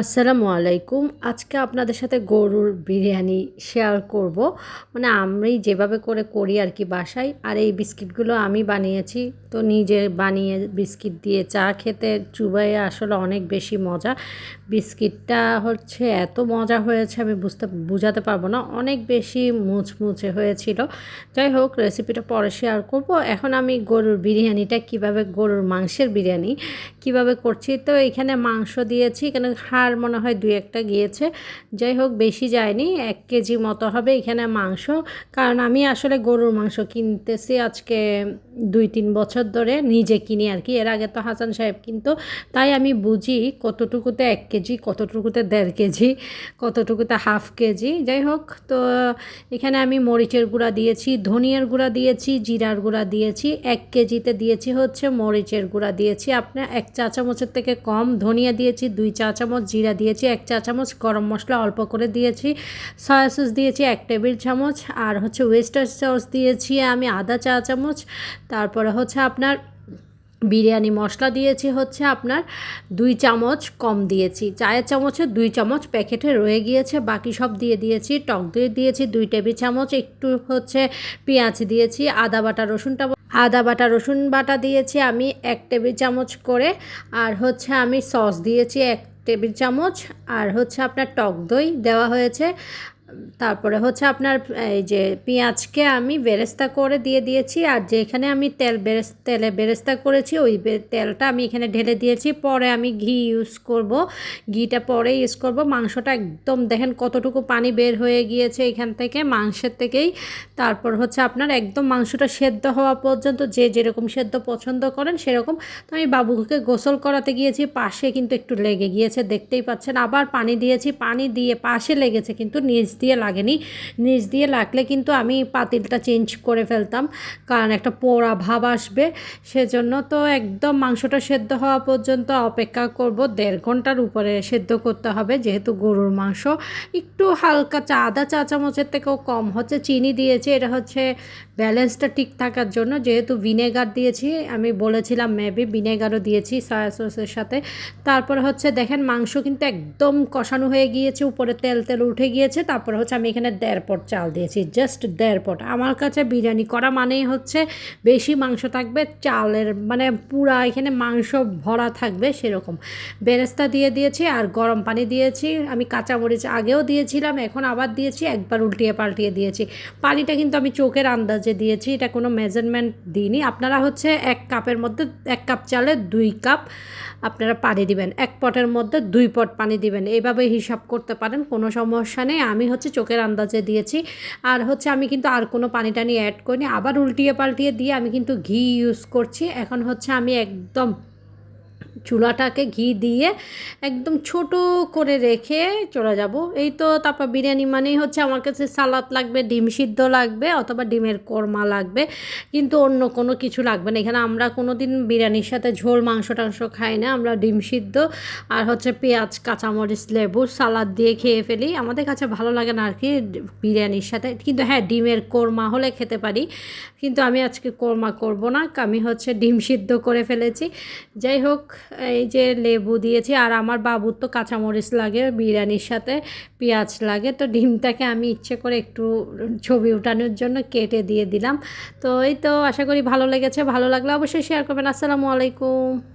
আসসালামু আলাইকুম। আজকে আপনাদের সাথে গরুর বিরিয়ানি শেয়ার করব। মানে আমি যেভাবে করে করি আর কি বাসায়, আর এই বিস্কিটগুলো আমি বানিয়েছি। তো নিজে বানিয়ে বিস্কিট দিয়ে চা খেতে চুবাইয়ে আসলে অনেক বেশি মজা। বিস্কিটটা হচ্ছে এত মজা হয়েছে আমি বুঝতে, বোঝাতে পারব না। অনেক বেশি মুচমুচে হয়েছিল। যাই হোক রেসিপিটা পরে শেয়ার করব। এখন আমি গরুর বিরিয়ানিটা কীভাবে, গরুর মাংসের বিরিয়ানি কীভাবে করছি? তো এখানে মাংস দিয়েছি, এখানে হাড় মনে হয় দু একটা গিয়েছে। যাই হোক, বেশি যায়নি, এক কেজি মতো হবে এখানে মাংস। কারণ আমি আসলে গরুর মাংস কিনতেছি আজকে দুই তিন বছর ধরে নিজে কিনি আর কি। এর আগে তো হাসান সাহেব কিন্তু, তাই আমি বুঝি কতটুকুতে এক কেজি, কতটুকুতে দেড় কেজি, কতটুকুতে হাফ কেজি। যাই হোক, তো এখানে আমি মরিচের গুঁড়া দিয়েছি, ধনিয়ার গুঁড়া দিয়েছি, জিরার গুঁড়া দিয়েছি, এক কেজিতে দিয়েছি হচ্ছে মরিচের গুঁড়া দিয়েছি। আপনার এক চা চামচের থেকে কম ধনিয়া দিয়েছি, দুই চা চামচ জিরা দিয়েছি, এক চা চামচ গরম মশলা অল্প করে দিয়েছি, সয়া সস দিয়েছি এক টেবিল চামচ, আর হচ্ছে ওয়েস্টার সস দিয়েছি আমি আধা চা চামচ তারপরে হচ্ছে আপনার বিরিয়ানি মশলা দিয়েছি হচ্ছে আপনার দুই চামচ কম দিয়েছি। চায়ের চামচে দুই চামচ প্যাকেটে রয়ে গিয়েছে। বাকি সব দিয়ে দিয়েছি, টক দই দিয়েছি, দুই টেবিল চামচ, একটু হচ্ছে পেঁয়াজ দিয়েছি, আদা বাটা রসুনটা আদা বাটা, রসুন বাটা দিয়েছি আমি এক টেবিল চামচ করে। আর হচ্ছে আমি সস দিয়েছি এক টেবিল চামচ। আর হচ্ছে আপনার টক দই দেওয়া হয়েছে। তারপরে হচ্ছে আপনার, এই যে পেঁয়াজকে আমি বেরেস্তা করে দিয়ে দিয়েছি, আর যেখানে আমি তেল বেরেস, তেলে বেরেস্তা করেছি, ওই তেলটা আমি এখানে ঢেলে দিয়েছি। পরে আমি ঘি ইউজ করব। ঘিটা পরে ইউজ করব। মাংসটা একদম দেখেন কতটুকু পানি বের হয়ে গিয়েছে এখান থেকে, মাংসের থেকেই। তারপর হচ্ছে আপনার একদম মাংসটা সেদ্ধ হওয়া পর্যন্ত যে যেরকম সেদ্ধ পছন্দ করেন সেরকম। তো আমি বাবুকে গোসল করাতে গিয়েছি, পাশে কিন্তু একটু লেগে গিয়েছে, দেখতেই পাচ্ছেন। আবার পানি দিয়েছি, পানি দিয়ে পাশে লেগেছে কিন্তু নিচ দিয়ে লাগেনি। নিচ দিয়ে লাগলে কিন্তু আমি পাতিলটা চেঞ্জ করে ফেলতাম, কারণ একটা পোড়া ভাব আসবে। সেজন্য তো একদম মাংসটা সেদ্ধ হওয়া পর্যন্ত অপেক্ষা করব। দেড় ঘণ্টার উপরে সেদ্ধ করতে হবে, যেহেতু গরুর মাংস। একটু হালকা চা, আদা চা চামচের থেকেও কম হচ্ছে, চিনি দিয়েছে, এটা হচ্ছে ব্যালেন্সটা ঠিক থাকার জন্য যেহেতু ভিনেগার দিয়েছি, আমি বলেছিলাম মেবি ভিনেগারও দিয়েছি সয়া সসের সাথে। তারপর হচ্ছে দেখেন মাংস কিন্তু একদম কষানো হয়ে গিয়েছে, উপরে তেল তেল উঠে গিয়েছে, তারপর হচ্ছে আমি এখানে দেড় পট চাল দিয়েছি জাস্ট দেড় পট। আমার কাছে বিরিয়ানি করা মানেই হচ্ছে বেশি মাংস থাকবে, চালের মানে পুরা এখানে মাংস ভরা থাকবে সেরকম। বেরেস্তা দিয়ে দিয়েছি আর গরম পানি দিয়েছি, আমি কাঁচামরিচ আগেও দিয়েছিলাম, এখন আবার দিয়েছি, একবার উল্টিয়ে পাল্টিয়ে দিয়েছি। পানিটা কিন্তু আমি চোখের আন্দাজে দিয়েছি, এটা কোনো মেজারমেন্ট দিইনি। আপনারা হচ্ছে এক কাপের মধ্যে, এক কাপ চালে দুই কাপ আপনারা পানি দিবেন। এক পটের মধ্যে দুই পট পানি দিবেন। এইভাবে হিসাব করতে পারেন, কোনো সমস্যা নেই। আমি হচ্ছে চোখের আন্দাজে দিয়েছি। আর হচ্ছে আমি কিন্তু আর কোনো পানি টানি অ্যাড করিনি। আবার উল্টিয়ে পাল্টিয়ে দিয়ে আমি কিন্তু ঘি ইউজ করছি। এখন হচ্ছে আমি একদম চুলাটাকে ঘি দিয়ে একদম ছোট করে রেখে চলে যাব। এই তো তারপর বিরিয়ানি মানেই হচ্ছে আমার কাছে সালাদ লাগবে, ডিম সিদ্ধ লাগবে অথবা ডিমের কোরমা লাগবে, কিন্তু অন্য কোনো কিছু লাগবে না। এখানে আমরা কোনো দিন বিরিয়ানির সাথে ঝোল, মাংস, টাংস খাই না, আমরা ডিম সিদ্ধ আর হচ্ছে পেঁয়াজ, কাঁচামরিচ, লেবু সালাদ দিয়ে খেয়ে ফেলি। আমাদের কাছে ভালো লাগে না আর কি বিরিয়ানির সাথে। কিন্তু হ্যাঁ ডিমের কোরমা হলে খেতে পারি, কিন্তু আমি আজকে কোরমা করব না। আমি হচ্ছে ডিম সিদ্ধ করে ফেলেছি। যাই হোক এই যে লেবু দিয়েছি, আর আমার বাবুর তো কাঁচামরিচ লাগে, বিরিয়ানির সাথে পেঁয়াজ লাগে। তো ডিমটাকে আমি ইচ্ছে করে একটু ছবি উঠানোর জন্য কেটে দিয়ে দিলাম। তো এই তো আশা করি ভালো লেগেছে, ভালো লাগলে অবশ্যই শেয়ার করবেন। আসসালামু আলাইকুম।